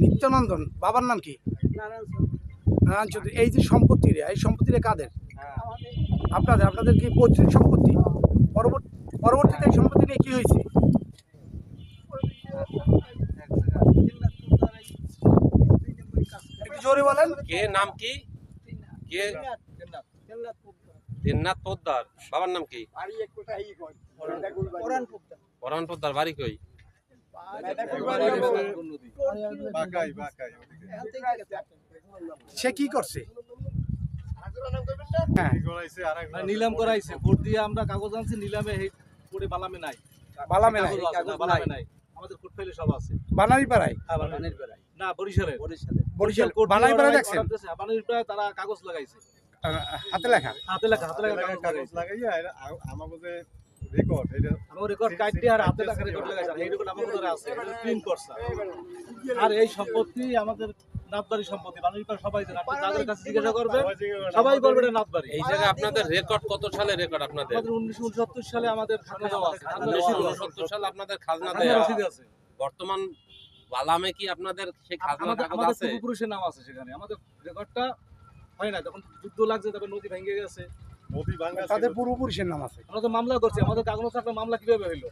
নিত্যানন্দন বাবার নাম কি? নারায়ণ চৌধুরী। এই যে সম্পত্তি রে এই সম্পত্তি রে কাদের আপনাদের আপনাদের কি পৈতৃক সম্পত্তি? পরবর্তী পরবর্তীতে এই সম্পত্তি নিয়ে কি হয়েছে? জোরে বলেন। কে নাম কি? কে? দেবনাথ পোদ্দার। বাবার নাম কি? পরাণ পোদ্দার বাড়ি কই? সে কি করছে? হ্যাঁ। মানে নিলাম করাইছে ভোট দিয়ে আমরা কাগজ আনছি নিলামে করে বালামে নাই। বালামে নাই? কাগজ আছে, না, বালামে নাই। আমাদের কোর্ট ফাইলে সব আছে। বানারি পাড়ায় না বরিশালে। বরিশাল। কোর্ট বানারি পাড়ায় দেখছেন? তারা কাগজ লাগাইছে। হাতে লেখা? হাতে লেখা হাতে লেখা কাগজ লাগাইছে আমার রেকর্ড কাটতে আর হাতে লেখা রেকর্ড লাগাইছে। এই রেকর্ড আমার কাছে আছে প্রিন্ট করছে। আর এই সম্পত্তি আমাদের নাতবাড়ি সম্পত্তি পাড়া সবাই জানে। আপনি তাদের কাছে জিজ্ঞাসা করবেন সবাই বলবে এটা নাতবাড়ি। এই জায়গায় আপনাদের রেকর্ড কত সালে রেকর্ড আপনাদের? আমাদের উনিশশো উনসত্তর সালে আমাদের খাজনা দেওয়া আছে। সালে আপনাদের খাজনা খাজনা দেওয়া আছে। বর্তমান বালামে কি আপনাদের সেই খাজনা আমাদের কাগজ আমাদের আছে? পূর্বপুরুষের নাম আছে সেখানে। আমাদের রেকর্ডটা হয় না যখন যুদ্ধ লাগছে তারপর নদী ভেঙে গেছে। তাদের পূর্বপুরুষের নাম আছে। আমরা তো মামলা করছি আমাদের কাগজ থাকলে মামলা কীভাবে হইল?